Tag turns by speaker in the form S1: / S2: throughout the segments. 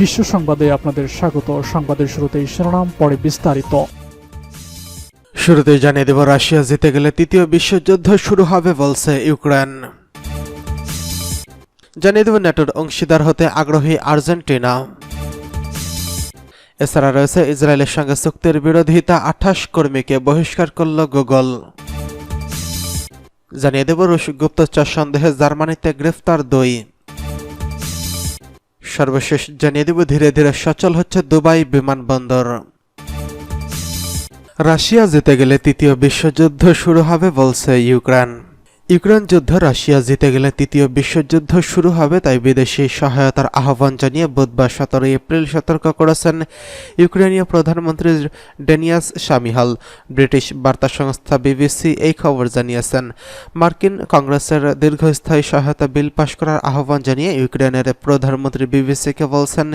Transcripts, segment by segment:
S1: বিশ্ব সংবাদে আপনাদের স্বাগত। সংবাদের শুরুতেই শিরোনাম, পরে বিস্তারিত।
S2: শুরুতে জানিয়ে দেব, রাশিয়া জিতে গেলে তৃতীয় বিশ্বযুদ্ধ শুরু হবে বলছে ইউক্রেন। জানিয়ে দেব, ন্যাটোর অংশীদার হতে আগ্রহী আর্জেন্টিনা। এছাড়া রয়েছে ইসরায়েলের সঙ্গে চুক্তির বিরোধিতা আঠাশ কর্মীকে বহিষ্কার করল গুগল। জানিয়ে দেব, রুশ গুপ্তচর সন্দেহে জার্মানিতে গ্রেফতার দুই। সর্বশেষ জানিয়ে দেব, ধীরে ধীরে সচল হচ্ছে দুবাই বিমানবন্দর। রাশিয়া জিতে গেলে তৃতীয় বিশ্বযুদ্ধ শুরু হবে বলছে ইউক্রেন। ইউক্রেন যুদ্ধ রাশিয়া জিতে গেলে তৃতীয় বিশ্বযুদ্ধ শুরু হবে, তাই বিদেশি সহায়তার আহ্বান জানিয়ে বুধবার সতেরোই এপ্রিল সতর্ক করেছেন ইউক্রেনীয় প্রধানমন্ত্রী ডেনিয়াস শামিহাল ব্রিটিশ বার্তা সংস্থা বিবিসি এই খবর জানিয়েছেন। মার্কিন কংগ্রেসের দীর্ঘস্থায়ী সহায়তা বিল পাশ করার আহ্বান জানিয়ে ইউক্রেনের প্রধানমন্ত্রী বিবিসিকে বলছেন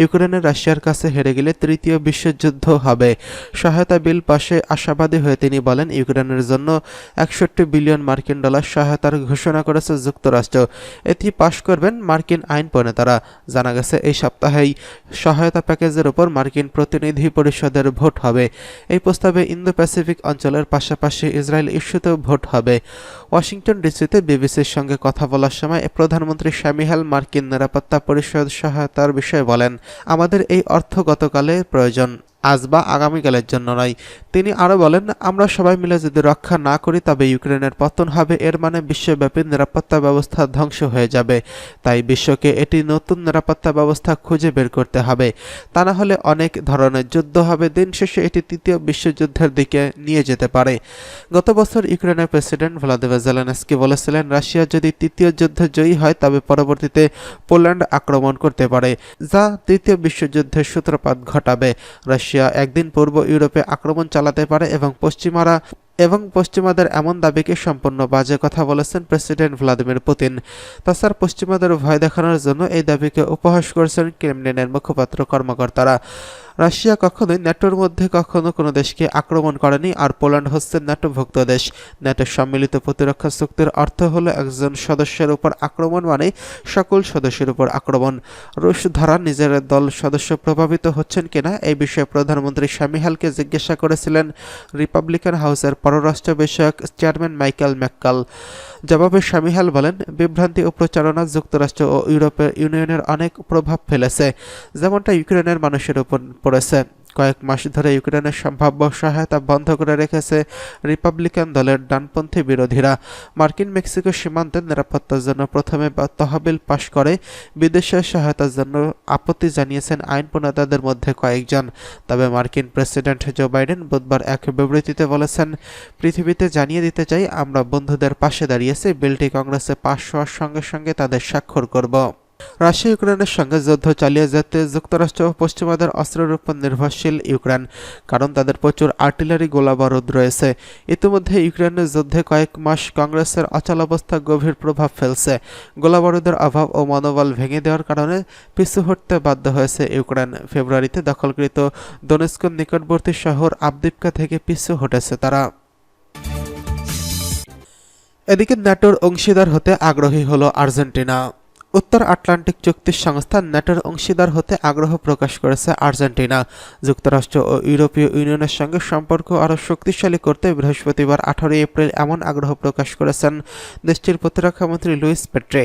S2: ইউক্রেনের রাশিয়ার কাছে হেরে গেলে তৃতীয় বিশ্বযুদ্ধ হবে। সহায়তা বিল পাশে আশাবাদী হয়ে তিনি বলেন, ইউক্রেনের জন্য একষট্টি বিলিয়ন মার্কিন সহায়তার ঘোষণা করেছে যুক্তরাষ্ট্র। এটি পাশ করবেন মার্কিন আইন প্রণেতারা। জানা গেছে, এই সপ্তাহেই সহায়তা প্যাকেজের উপর মার্কিন প্রতিনিধি পরিষদের ভোট হবে। এই প্রস্তাবে ইন্দো প্যাসিফিক অঞ্চলের পাশাপাশি ইসরায়েল ইস্যুতেও ভোট হবে। ওয়াশিংটন ডিসিতে বিবিসির সঙ্গে কথা বলার সময় প্রধানমন্ত্রী শামিহাল মার্কিন নিরাপত্তা পরিষদ সহায়তার বিষয়ে বলেন, আমাদের এই অর্থ গতকালে প্রয়োজন। আজ বা আগামীকালের জন্য নয়। তিনি আরও বলেন, আমরা সবাই মিলে যদি রক্ষা না করি, তবে ইউক্রেনের পতন হবে। এর মানে বিশ্বব্যাপী নিরাপত্তা ব্যবস্থা ধ্বংস হয়ে যাবে। তাই বিশ্বকে এটি নতুন নিরাপত্তা ব্যবস্থা খুঁজে বের করতে হবে। তা না হলে অনেক ধরনের যুদ্ধ হবে। দিন শেষে এটি তৃতীয় বিশ্বযুদ্ধের দিকে নিয়ে যেতে পারে। গত বছর ইউক্রেনের প্রেসিডেন্ট ভ্লাদিমির জেলেনস্কি বলেছিলেন, রাশিয়া যদি তৃতীয় যুদ্ধে জয়ী হয়, তবে পরবর্তীতে পোল্যান্ড আক্রমণ করতে পারে, যা তৃতীয় বিশ্বযুদ্ধের সূত্রপাত ঘটাবে। রাশিয়া একদিন পূর্ব ইউরোপে আক্রমণ চালাতে পারে এবং পশ্চিমারা এবং পশ্চিমাদের এমন দাবিকে সম্পূর্ণ বাজে কথা বলেছেন প্রেসিডেন্ট ভ্লাদিমির পুতিন। তাছাড়া পশ্চিমাদের ভয় দেখানোর জন্য এই দাবিকে উপহাস করেছেন ক্রেমলিনের মুখপাত্র কর্মকর্তারা। রাশিয়া কখনোই ন্যাটোর মধ্যে কখনো কোনো দেশকে আক্রমণ করেনি আর পোল্যান্ড হচ্ছে ন্যাটোভুক্ত দেশ। ন্যাটোর সম্মিলিত প্রতিরক্ষা চুক্তির অর্থ হলো একজন সদস্যের উপর আক্রমণ মানে সকল সদস্যের উপর আক্রমণ। রুশ ধারা নিজের দল সদস্য প্রভাবিত হচ্ছেন কিনা এই বিষয়ে প্রধানমন্ত্রী শামিহালকে জিজ্ঞাসা করেছিলেন রিপাবলিকান হাউসের পররাষ্ট্র বিষয়ক চেয়ারম্যান মাইকেল ম্যাককাল। জবাবে শামিহাল বলেন, বিভ্রান্তি ও প্রচারণা যুক্তরাষ্ট্র ও ইউরোপের ইউনিয়নের অনেক প্রভাব ফেলেছে। যেমনটা ইউক্রেনের মানুষের উপর পড়েছে কয়েক মাস ধরে ইউক্রেনের সম্ভাব্য সহায়তা বন্ধ করে রেখেছে রিপাবলিকান দলের ডানপন্থী বিরোধীরা। মার্কিন মেক্সিকো সীমান্তের নিরাপত্তার জন্য প্রথমে তহবিল পাশ করে বিদেশের সহায়তার জন্য আপত্তি জানিয়েছেন আইন প্রণেতাদের মধ্যে কয়েকজন। তবে মার্কিন প্রেসিডেন্ট জো বাইডেন বুধবার এক বিবৃতিতে বলেছেন, পৃথিবীতে জানিয়ে দিতে চাই, আমরা বন্ধুদের পাশে দাঁড়িয়েছি বিলটি কংগ্রেসে পাশ হওয়ার সঙ্গে সঙ্গে তাদের স্বাক্ষর করব। রাশিয়া, ইউক্রেনের সঙ্গে যুদ্ধ চালিয়ে যেতে যুক্তরাষ্ট্র ও পশ্চিমাদের অস্ত্রের উপর নির্ভরশীল ইউক্রেন, কারণ তাদের প্রচুর আর্টিলারি গোলাবারুদ রয়েছে। ইতিমধ্যে ইউক্রেনের যুদ্ধে কয়েক মাস কংগ্রেসের অচলাবস্থা গভীর প্রভাব ফেলছে। গোলাবারুদের অভাব ও মনোবল ভেঙে দেওয়ার কারণে পিছু হটতে বাধ্য হয়েছে ইউক্রেন। ফেব্রুয়ারিতে দখলকৃত দনেস্কোর নিকটবর্তী শহর আবদিপকা থেকে পিছু হটেছে তারা। এদিকে ন্যাটোর অংশীদার হতে আগ্রহী হলো আর্জেন্টিনা। উত্তর আটলান্টিক চুক্তি সংস্থা ন্যাটোর অংশীদার হতে আগ্রহ প্রকাশ করেছে আর্জেন্টিনা। যুক্তরাষ্ট্র ও ইউরোপীয় ইউনিয়নের সঙ্গে সম্পর্ক আরও শক্তিশালী করতে বৃহস্পতিবার আঠারোই এপ্রিল এমন আগ্রহ প্রকাশ করেছেন দেশটির প্রতিরক্ষামন্ত্রী লুইস পেট্রে।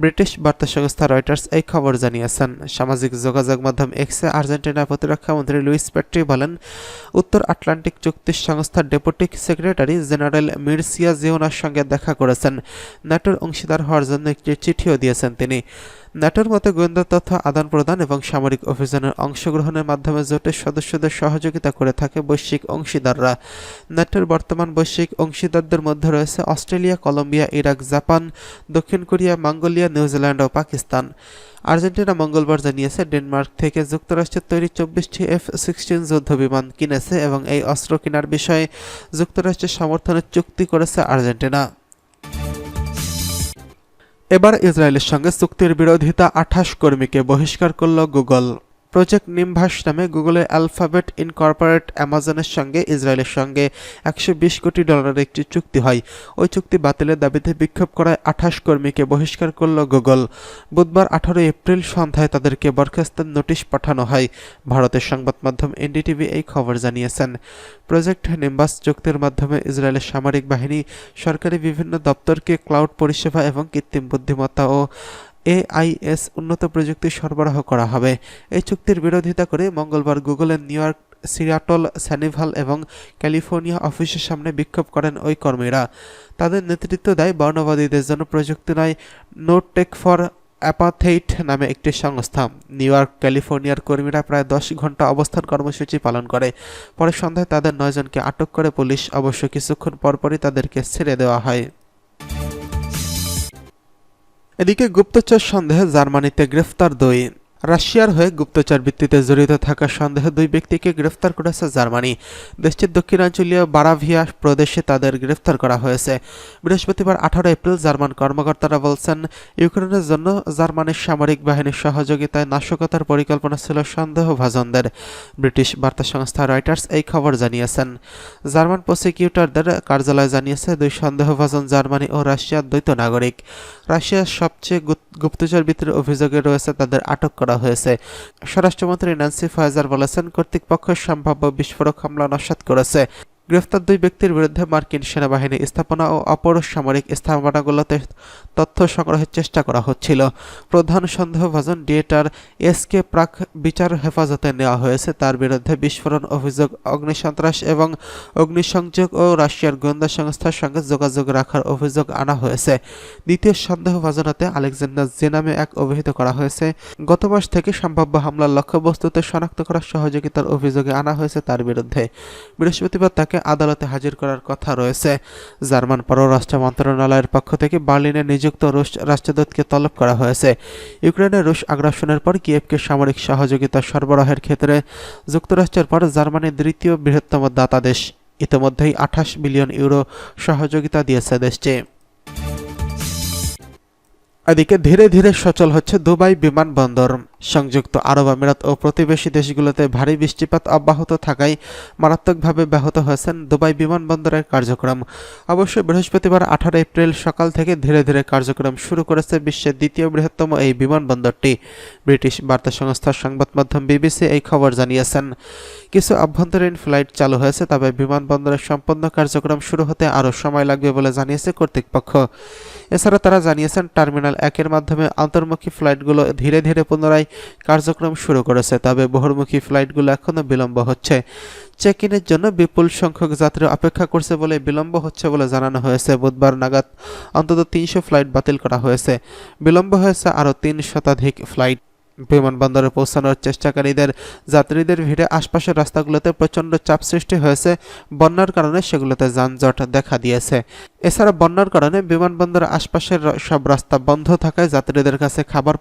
S2: ব্রিটিশ বার্তা সংস্থা রয়টার্স এই খবর জানিয়েছেন। সামাজিক যোগাযোগ মাধ্যম এক্সে আর্জেন্টিনার প্রতিরক্ষামন্ত্রী লুইস পেট্রি বলেন, উত্তর আটলান্টিক চুক্তি সংস্থার ডেপুটি সেক্রেটারি জেনারেল মির্সিয়া জিওনার সঙ্গে দেখা করেছেন। ন্যাটোর অংশীদার হওয়ার জন্য একটি চিঠিও দিয়েছেন তিনি। ন্যাটোর মতে গোয়েন্দা তথ্য আদান প্রদান এবং সামরিক অভিযানের অংশগ্রহণের মাধ্যমে জোটের সদস্যদের সহযোগিতা করে থাকে বৈশ্বিক অংশীদাররা। ন্যাটোর বর্তমান বৈশ্বিক অংশীদারদের মধ্যে রয়েছে অস্ট্রেলিয়া, কলম্বিয়া, ইরাক, জাপান, দক্ষিণ কোরিয়া, মঙ্গোলিয়া নিউজিল্যান্ড ও পাকিস্তান। আর্জেন্টিনা মঙ্গলবার জানিয়েছে, ডেনমার্ক থেকে যুক্তরাষ্ট্রের তৈরি চব্বিশটি এফ সিক্সটিন যুদ্ধ বিমান কিনেছে এবং এই অস্ত্র কেনার বিষয়ে যুক্তরাষ্ট্রের সমর্থনের চুক্তি করেছে আর্জেন্টিনা। এবার ইসরায়েলের সঙ্গে চুক্তির বিরোধিতা আঠাশ কর্মীকে বহিষ্কার করল গুগল। প্রজেক্ট নিমভাস নামে গুগলের অ্যালফাবেট ইনকর্পোরেট অ্যামাজনের সঙ্গে ইসরায়েলের সঙ্গে একশো বিশ কোটি ডলারের একটি চুক্তি হয়। ওই চুক্তি বাতিলের দাবিতে বিক্ষোভ করায় আঠাশ কর্মীকে বহিষ্কার করল গুগল বুধবার আঠারো এপ্রিল সন্ধ্যায় তাদেরকে বরখাস্তের নোটিশ পাঠানো হয়। ভারতের সংবাদ মাধ্যম এনডিটিভি এই খবর জানিয়েছেন। প্রজেক্ট নিম্বাস চুক্তির মাধ্যমে ইসরায়েলের সামরিক বাহিনী, সরকারি বিভিন্ন দপ্তরকে ক্লাউড পরিষেবা এবং কৃত্রিম বুদ্ধিমত্তা ও এআইএস উন্নত প্রযুক্তি সরবরাহ করা হবে। এই চুক্তির বিরোধিতা করে মঙ্গলবার গুগলের নিউ ইয়র্ক সিয়াটল স্যানিভাল এবং ক্যালিফোর্নিয়া অফিসের সামনে বিক্ষোভ করেন ওই কর্মীরা। তাদের নেতৃত্ব দেয় বর্ণবাদীদের জন্য প্রযুক্তি নয় নো টেক ফর অ্যাপাথেইট নামে একটি সংস্থা। নিউ ইয়র্ক, ক্যালিফোর্নিয়ার কর্মীরা প্রায় দশ ঘণ্টা অবস্থান কর্মসূচি পালন করে। পরে সন্ধ্যায় তাদের নয়জনকে আটক করে পুলিশ। অবশ্য কিছুক্ষণ পরপরই তাদেরকে ছেড়ে দেওয়া হয়। এদিকে গুপ্তচর সন্দেহে জার্মানিতে গ্রেফতার দুই। রাশিয়ার হয়ে গুপ্তচর ভিত্তিতে জড়িত থাকা সন্দেহে দুই ব্যক্তিকে গ্রেফতার করেছে জার্মানি। দেশটির দক্ষিণাঞ্চলীয় বারাভিয়া প্রদেশে তাদের গ্রেফতার করা হয়েছে। বৃহস্পতিবার আঠারো এপ্রিল জার্মান কর্মকর্তারা বলছেন, ইউক্রেনের জন্য জার্মানির সামরিক বাহিনীর সহযোগিতায় নাশকতার পরিকল্পনা ছিল সন্দেহভাজনদের। ব্রিটিশ বার্তা সংস্থা রয়টার্স এই খবর জানিয়েছেন। জার্মান প্রসিকিউটরদের কার্যালয় জানিয়েছে, দুই সন্দেহভাজন জার্মানি ও রাশিয়ার দ্বৈত নাগরিক। রাশিয়ার সবচেয়ে গুপ্তচর ভিত্তির অভিযোগে রয়েছে, তাদের আটক করা হয়েছে। স্বরাষ্ট্রমন্ত্রী ন্যান্সি ফয়েজার বলেছেন কর্তৃপক্ষ সম্ভাব্য বিস্ফোরক হামলা নস্বাত করেছে। গ্রেফতার দুই ব্যক্তির বিরুদ্ধে মার্কিন সেনাবাহিনী স্থাপনা ও অপর সামরিক স্থাপনাগুলোতে তথ্য সংগ্রহের চেষ্টা করা হচ্ছিল। প্রধান সন্দেহভাজন ডিয়েটার এসকে প্রাক বিচার হেফাজতে নেওয়া হয়েছে। তার বিরুদ্ধে বিস্ফোরণ অভিযোগ, অগ্নিসন্ত্রাস এবং অগ্নিসংযোগ ও রাশিয়ার গোয়েন্দা সংস্থার সঙ্গে যোগাযোগ রাখার অভিযোগ আনা হয়েছে। দ্বিতীয় সন্দেহভাজনতে আলেকজান্ডার জে নামে এক অভিহিত করা হয়েছে। গত মাস থেকে সম্ভাব্য হামলার লক্ষ্যবস্তুতে শনাক্ত করার সহযোগিতার অভিযোগে আনা হয়েছে তার বিরুদ্ধে। বৃহস্পতিবার তাকে আদালতে হাজির করার কথা রয়েছে। জার্মান পররাষ্ট্র মন্ত্রণালয়ের পক্ষ থেকে বার্লিনে নিযুক্ত রুশ রাষ্ট্রদূতকে তলব করা হয়েছে। ইউক্রেনের রুশ আগ্রাসনের পর কিয়েভকে সামরিক সহযোগিতা সরবরাহের ক্ষেত্রে যুক্তরাষ্ট্রের পর জার্মানির দ্বিতীয় বৃহত্তম দাতা দেশ ইতিমধ্যেই আঠাশ বিলিয়ন ইউরো সহযোগিতা দিয়েছে দেশটি। এদিকে ধীরে ধীরে সচল হচ্ছে দুবাই বিমানবন্দর সংযুক্ত আরব আমিরাত ও প্রতিবেশী দেশগুলোতে ভারী বৃষ্টিপাত অব্যাহত থাকায় মারাত্মকভাবে ব্যাহত হয়েছেন দুবাই বিমানবন্দরের কার্যক্রম। অবশ্য বৃহস্পতিবার আঠারো এপ্রিল সকাল থেকে ধীরে ধীরে কার্যক্রম শুরু করেছে বিশ্বের দ্বিতীয় বৃহত্তম এই বিমানবন্দরটি ব্রিটিশ বার্তা সংস্থার সংবাদ মাধ্যম বিবিসি এই খবর জানিয়েছেন। কিছু আভ্যন্তরীণ ফ্লাইট চালু হয়েছে, তবে বিমানবন্দরের সম্পন্ন কার্যক্রম শুরু হতে আরও সময় লাগবে বলে জানিয়েছে কর্তৃপক্ষ। এছাড়া তারা জানিয়েছেন, টার্মিনাল একের মাধ্যমে আন্তর্মুখী ফ্লাইটগুলো ধীরে ধীরে পুনরায় কার্যক্রম শুরু করেছে, তবে বহুর্মুখী ফ্লাইটগুলো এখনও বিলম্ব হচ্ছে। চেক ইনের জন্য বিপুল সংখ্যক যাত্রী অপেক্ষা করছে বলে বিলম্ব হচ্ছে বলে জানানো হয়েছে। বুধবার নাগাদ অন্তত তিনশো ফ্লাইট বাতিল করা হয়েছে। বিলম্ব হয়েছে আরও তিন শতাধিক ফ্লাইট। বিমানবন্দরে পৌঁছানোর চেষ্টাকারীদের, যাত্রীদের ভিড়ে আশপাশের রাস্তাগুলোতে প্রচণ্ড চাপ সৃষ্টি হয়েছে। বন্যার কারণে সেগুলোতে যানজট দেখা দিয়েছে। এছাড়া বন্যার কারণে বিমানবন্দরের আশপাশের সব রাস্তা বন্ধ থাকায় যাত্রীদের কাছে খাবার